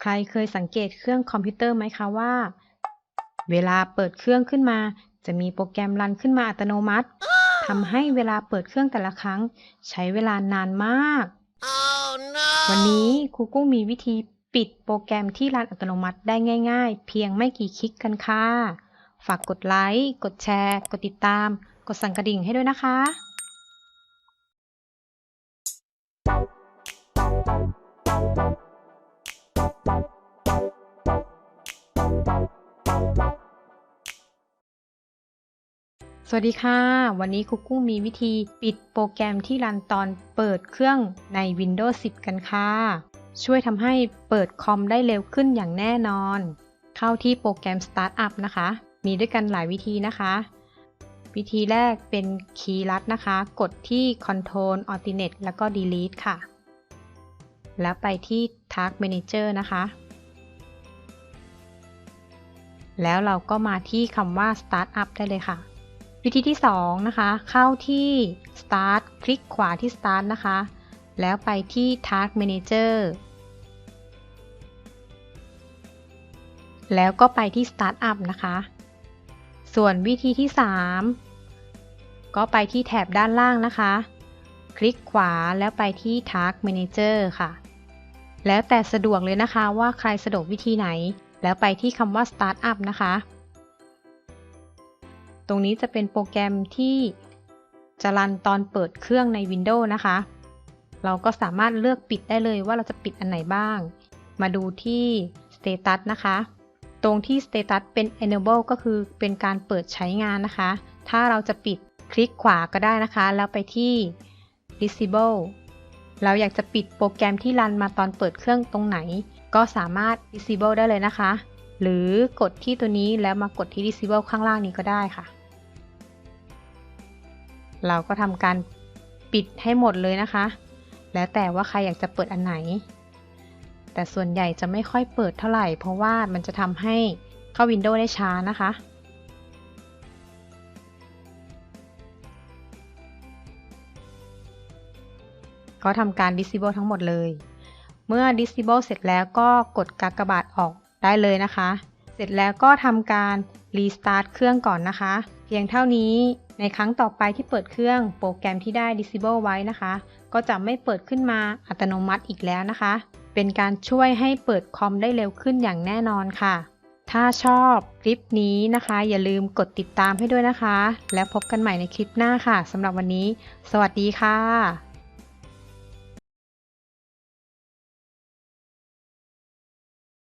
ใครเคยสังเกตเครื่องคอมพิวเตอร์ไหมคะว่า เวลาเปิดเครื่องขึ้นมา จะมีโปรแกรมรันขึ้นมาอัตโนมัติทำให้เวลาเปิดเครื่องแต่ละครั้ง ใช้เวลานานมาก Oh no! วันนี้ครูกุ้งมีวิธีปิดโปรแกรมที่รันอัตโนมัติได้ง่าย ๆ เพียงไม่กี่คลิกกันค่ะ ฝากกดไลค์ กดแชร์ กดติดตาม กดสั่นกระดิ่งให้ด้วยนะคะ สวัสดีค่ะ วันนี้ครูกุ้งมีวิธีปิดโปรแกรมที่รันตอนเปิดเครื่องใน Windows 10 กันค่ะ ช่วยทำให้เปิดคอมได้เร็วขึ้นอย่างแน่นอน เข้าที่โปรแกรม Startup นะคะ มีด้วยกันหลายวิธีนะคะ วิธีแรกเป็นคีย์ลัดนะคะ กดที่ Control Alternate แล้วก็ Delete ค่ะ แล้วไปที่ Task Manager นะคะ แล้วเราก็มาที่คำว่า Startup ได้เลยค่ะ วิธีที่ 2 นะคะ เข้าที่ Start คลิกขวาที่ Start นะคะ แล้วไปที่ Task Manager แล้วก็ไปที่ Startup นะคะ ส่วนวิธีที่ 3 ก็ไปที่แถบด้านล่างนะคะ คลิกขวาแล้วไปที่ Task Manager ค่ะ แล้วแต่สะดวกเลยนะคะว่าใครสะดวกวิธีไหน แล้วไปที่คำว่า Startup นะคะ ตรงนี้จะเป็นโปรแกรมที่จะรันตอนเปิดเครื่องใน Windows นะคะ เราก็สามารถเลือกปิดได้เลยว่าเราจะปิดอันไหนบ้าง มาดูที่ Status นะคะ ตรงที่ Status เป็น Enable ก็คือเป็นการเปิดใช้งานนะคะ ถ้าเราจะปิดคลิกขวาก็ได้นะคะ แล้วไปที่ Disable เราอยากจะปิดโปรแกรมที่รันมาตอนเปิดเครื่องตรงไหน ก็สามารถ Disable ได้เลยนะคะ หรือกดที่ตัวนี้แล้วมากดที่ Disable ข้างล่างนี้ก็ได้ค่ะ เราก็ทำการปิดให้หมดเลยนะคะ แล้วแต่ว่าใครอยากจะเปิดอันไหน แต่ส่วนใหญ่จะไม่ค่อยเปิดเท่าไหร่ เพราะว่ามันจะทำให้เข้า Windows ได้ช้านะคะ ก็ทำการ Disable ทั้งหมดเลย เมื่อ Disable เสร็จแล้วก็กดกากบาทออกได้เลยนะคะ เสร็จแล้วก็ทำการ Restart เครื่องก่อนนะคะ เพียงเท่านี้ในครั้งต่อไปที่เปิดเครื่องโปรแกรมที่ได้ Disable ไว้นะคะ ก็จะไม่เปิดขึ้นมาอัตโนมัติอีกแล้วนะคะ เป็นการช่วยให้เปิดคอมได้เร็วขึ้นอย่างแน่นอนค่ะ ถ้าชอบคลิปนี้นะคะ อย่าลืมกดติดตามให้ด้วยนะคะ แล้วพบกันใหม่ในคลิปหน้าค่ะสำหรับวันนี้ สวัสดีค่ะ